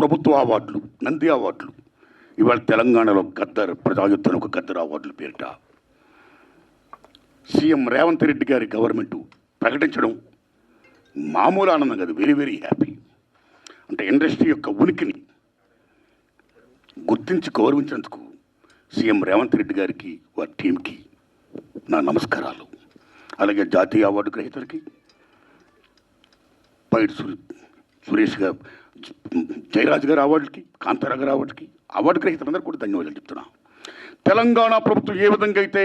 ప్రభుత్వ అవార్డులు నంది అవార్డులు. ఇవాళ తెలంగాణలో గద్దర్ ప్రజాయుద్ధం ఒక గద్దర్ అవార్డులు పేరిట. సీఎం రేవంత్ రెడ్డి గారి గవర్నమెంట్ ప్రకటించడం మామూలు ఆనందం కాదు వెరీ వెరీ హ్యాపీ అంటే ఇండస్ట్రీ యొక్క ఉనికిని గుర్తించి గౌరవించినందుకు సీఎం రేవంత్ రెడ్డి గారికి వారి టీంకి నా నమస్కారాలు. అలాగే జాతీయ అవార్డు గ్రహీతలకి పైడి సురేష్ గారు జయరాజ్ గారి అవార్డుకి కాంతారా గారి అవార్డుకి అవార్డు గ్రహీతలందరూ కూడా ధన్యవాదాలు చెప్తున్నా. తెలంగాణ ప్రభుత్వం ఏ విధంగా అయితే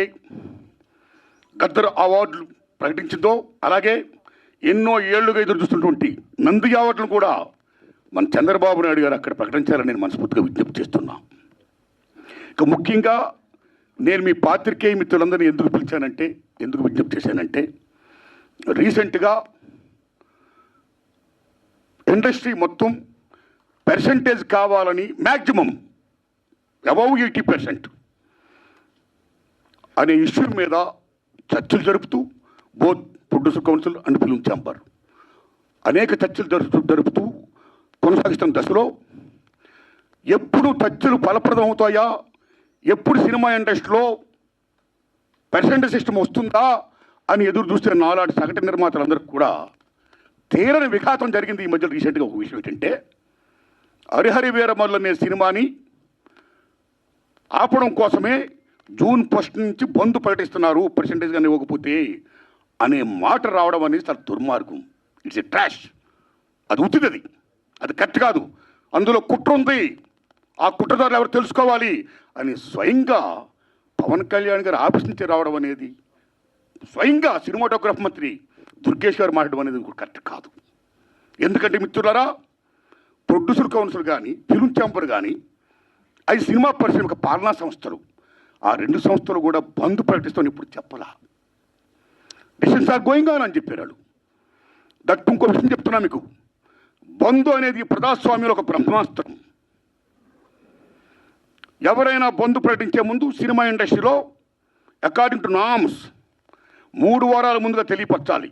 గద్దర్ అవార్డులు ప్రకటించిందో అలాగే ఎన్నో ఏళ్ళుగా ఎదురు చూస్తున్నటువంటి నంది అవార్డులు కూడా మన చంద్రబాబు నాయుడు గారు అక్కడ ప్రకటించాలని నేను మనస్ఫూర్తిగా విజ్ఞప్తి చేస్తున్నా. ఇక ముఖ్యంగా నేను మీ పాత్రికేయ మిత్రులందరినీ ఎందుకు పిలిచానంటే ఎందుకు విజ్ఞప్తి చేశానంటే రీసెంట్గా ఇండస్ట్రీ మొత్తం పర్సంటేజ్ కావాలని మ్యాక్సిమం అబౌవ్ ఎయిటీ పర్సెంట్ అనే ఇష్యూ మీద చర్చలు జరుపుతూ both producer council and film chamber అనేక చర్చలు జరుపుతూ జరుపుతూ కొనసాగిస్తున్న దశలో. ఎప్పుడు చర్చలు ఫలప్రదం అవుతాయా? ఎప్పుడు సినిమా ఇండస్ట్రీలో పర్సెంటేజ్ సిస్టమ్ వస్తుందా అని ఎదురు చూస్తే నాలాంటి సగటు నిర్మాతలందరికీ కూడా తీరని విఘాతం జరిగింది ఈ మధ్య రీసెంట్గా ఒక విషయం ఏంటంటే హరిహరి వీరమల్లు అనే సినిమాని ఆపడం కోసమే జూన్ ఫస్ట్ నుంచి బంద్ ప్రకటిస్తున్నారు పర్సంటేజ్ కానీ ఇవ్వకపోతే అనే మాట రావడం అనేది చాలా దుర్మార్గం. ఇట్స్ ఎ ట్రాష్ అది ఉత్తిది అది. అది కరెక్ట్ కాదు. అందులో కుట్ర ఉంది. ఆ కుట్రదారులు ఎవరు తెలుసుకోవాలి అని స్వయంగా పవన్ కళ్యాణ్ గారు ఆఫీస్ నుంచి రావడం అనేది స్వయంగా సినిమాటోగ్రఫ్ మంత్రి దుర్గేశ్వర్ మాట్లాడడం అనేది కరెక్ట్ కాదు. ఎందుకంటే మిత్రులారా ప్రొడ్యూసర్ కౌన్సిల్ కానీ ఫిల్మ్ ఛాంబర్ కానీ అది సినిమా పరిశ్రమ యొక్క పాలనా సంస్థలు. ఆ రెండు సంస్థలు కూడా బంద్ ప్రకటిస్తామని ఇప్పుడు చెప్పలా. డిసిషన్స్ ఆర్ గోయింగ్ ఆన్ అని చెప్పారు వాళ్ళు. దట్ ఇంకో విషయం చెప్తున్నా మీకు. బంధు అనేది ప్రజాస్వామ్యంలో ఒక బ్రహ్మాస్త్రం. ఎవరైనా బంధు ప్రకటించే ముందు సినిమా ఇండస్ట్రీలో అకార్డింగ్ టు నామ్స్ మూడు వారాల ముందుగా తెలియపరచాలి.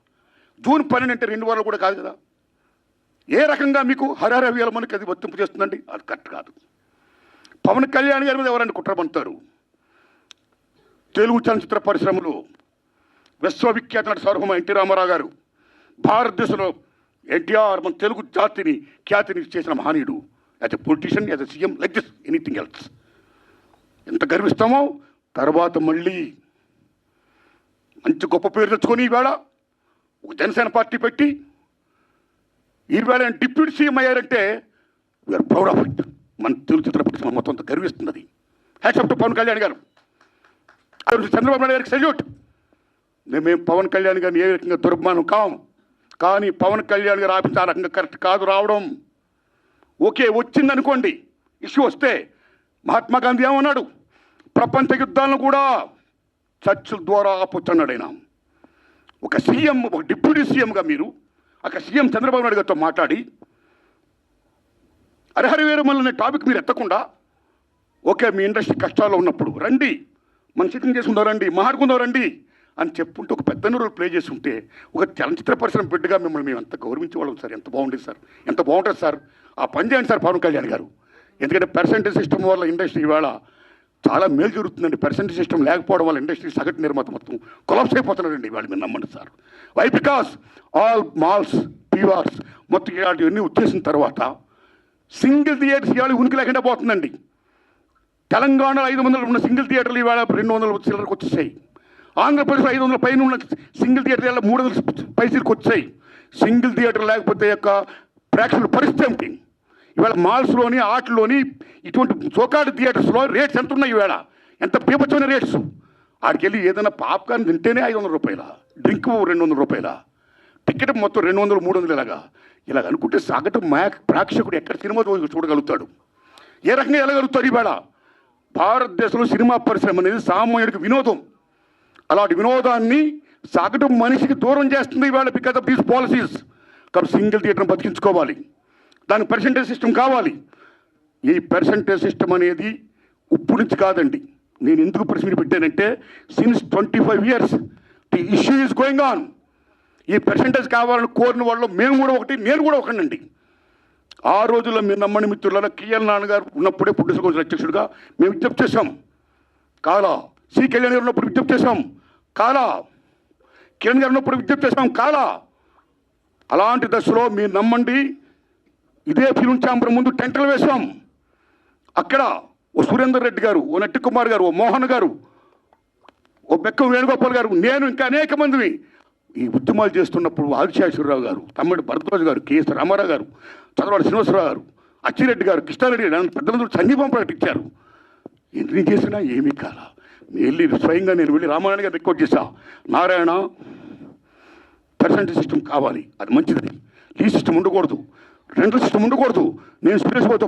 జూన్ పన్నెండు అంటే రెండు వారాలు కూడా కాదు కదా. ఏ రకంగా మీకు హరహర మనకి అది వర్తింపు చేస్తుందండి? అది కరెక్ట్ కాదు. పవన్ కళ్యాణ్ గారి మీద ఎవరైనా కుట్ర తెలుగు చలనచిత్ర పరిశ్రమలో విశ్వవిఖ్యాత నటి సార్వభౌమ ఎన్టీ రామారావు గారు భారతదేశంలో ఎన్టీఆర్ మన తెలుగు జాతిని ఖ్యాతిని చేసిన మహనీయుడు. As a politician as a CM like this anything else. ఎంత గర్విస్తామో తర్వాత మళ్ళీ మంచి గొప్ప పేరు తెచ్చుకొని ఈవేళ ఒక జనసేన పార్టీ పెట్టి ఈవేళ డిప్యూటీ సీఎం అయ్యారంటే we are proud of it మన తెలుగు చిత్ర పరిశ్రమ మొత్తం అంతా గర్విస్తున్నది. Hats to Pawan Kalyan garu. Chandrababu Naidu గారికి సెల్యూట్ మేము పవన్ కళ్యాణ్ గారిని ఏ రకంగా దుర్మానం కాము కానీ పవన్ కళ్యాణ్ గారు ఆఫీస్ ఆ రకంగా కరెక్ట్ కాదు రావడం. ఓకే వచ్చిందనుకోండి ఇష్యూ వస్తే మహాత్మా గాంధీ ఏమన్నాడు? ప్రపంచ యుద్ధాలను కూడా చర్చల ద్వారా ఆపొచ్చు ఆయన. ఒక సీఎం ఒక డిప్యూటీ సీఎంగా మీరు ఒక సీఎం చంద్రబాబు నాయుడు గారితో మాట్లాడి హరిహర వీరమల్లు అనే టాపిక్ మీరు ఎత్తకుండా ఓకే మీ ఇండస్ట్రీ కష్టాల్లో ఉన్నప్పుడు రండి మన సిద్ధం చేసుకుందాం రండి మాట్లాడుకుందాం రండి అని చెప్పుకుంటూ ఒక పెద్ద రోల్ ప్లే చేసి ఉంటే ఒక చలనచిత్ర పరిశ్రమ బిడ్డగా మిమ్మల్ని మేము ఎంత గౌరవించేవాళ్ళం సార్? ఎంత బాగుండేది సార్? ఎంత బాగుంటుంది సార్? ఆ పని చేయండి సార్ పవన్ కళ్యాణ్ గారు. ఎందుకంటే పర్సంటేజ్ సిస్టమ్ వల్ల ఇండస్ట్రీ ఇవాళ చాలా మేలు జరుగుతుందండి. పర్సంటేజ్ సిస్టమ్ లేకపోవడం వల్ల ఇండస్ట్రీ సగటు నిర్మాత మొత్తం కొలాప్స్ అయిపోతున్నారండి. ఇవాళ మీరు నమ్మండి sir. Why because all malls PVRs మొత్తం ఇలాంటివన్నీ వచ్చేసిన తర్వాత సింగిల్ థియేటర్స్ ఇవాళ ఉనికి లేకుండా పోతుందండి. తెలంగాణలో ఐదు వందలు ఉన్న సింగిల్ థియేటర్లు ఇవాళ రెండు వందల చిల్లరకు వచ్చేసాయి. ఆంధ్రప్రదేశ్ ఐదు వందల పైన ఉన్న సింగిల్ థియేటర్ ఇవాళ మూడు వందల పైసలకు వచ్చాయి. సింగిల్ థియేటర్ లేకపోతే యొక్క ప్రేక్షకుల పరిస్థితి ఏమిటి? ఇవాళ మాల్స్లోని ఆటల్లోని ఇటువంటి చోకాటి థియేటర్స్లో రేట్స్ ఎంత ఉన్నాయి ఇవాళ. ఎంత పీపచ్చమైన రేట్స్. ఆడికి వెళ్ళి ఏదైనా పాప్కార్న్ తింటేనే ఐదు వందల రూపాయల? డ్రింక్ రెండు వందల రూపాయల? టికెట్ మొత్తం రెండు వందలు మూడు వందలు ఇలాగా ఇలాగ అనుకుంటే సగటు మా ప్రేక్షకుడు ఎక్కడ సినిమా చూడగలుగుతాడు? ఏ రకంగా వెళ్ళగలుగుతాడు ఇవాళ? భారతదేశంలో సినిమా పరిశ్రమ అనేది సామాన్యుడికి వినోదం. అలాంటి వినోదాన్ని సగటు మనిషికి దూరం చేస్తుంది ఇవాళ బికాస్ ఆఫ్ దీస్ పాలసీస్ కాబట్టి సింగిల్ థియేటర్ని బతికించుకోవాలి. దానికి పర్సంటేజ్ సిస్టమ్ కావాలి. ఈ పర్సంటేజ్ సిస్టమ్ అనేది ఇప్పుడు నుంచి కాదండి. నేను ఎందుకు ప్రశ్న పెట్టానంటే since twenty five years the issue is going on ఈ పర్సంటేజ్ కావాలని కోరిన వాళ్ళు మేము కూడా ఒకటి నేను కూడా ఒకనండి ఆ రోజుల్లో మీరు నమ్మని మిత్రులలో కేఎల్ నాన్నగారు ఉన్నప్పుడే పుట్టుక కౌన్సిల్ అధ్యక్షుడిగా మేము విజ్ఞప్తి చేశాం. కాలా సి కళ్యాణ్ గారు ఉన్నప్పుడు విజ్ఞప్తి చేశాం. కాలా కిరణ్ గారు ఉన్నప్పుడు విజ్ఞప్తి చేశాం. కాలా అలాంటి దశలో మీరు నమ్మండి. ఇదే ఫిలిం ఛాంబర్ ముందు టెంటలు వేశాం. అక్కడ ఓ సురేందర్ రెడ్డి గారు ఓ నట్టి కుమార్ గారు ఓ మోహన్ గారు ఓ బెక్కం వేణుగోపాల్ గారు నేను ఇంకా అనేక మందిని ఈ ఉద్యమాలు చేస్తున్నప్పుడు ఆదిశేషవరరావు గారు తమ్ముడు భరద్వాజ్ గారు కేఎస్ రామారావు గారు చంద్రబాబు శ్రీనివాసరావు గారు అచ్చిరెడ్డి గారు కృష్ణారెడ్డి గారు పెద్ద మంది ప్రకటించారు ఎన్ని చేసినా ఏమీ కాల. వెళ్ళి స్వయంగా నేను వెళ్ళి రామారాయణ గారు రికార్డ్ చేశా. నారాయణ పర్సంటేజ్ సిస్టమ్ కావాలి అది మంచిది. లీ సిస్టమ్ ఉండకూడదు. ఇంట్రెస్ట్ ఉండకూడదు. నేను స్పీరియస్ బాబుతో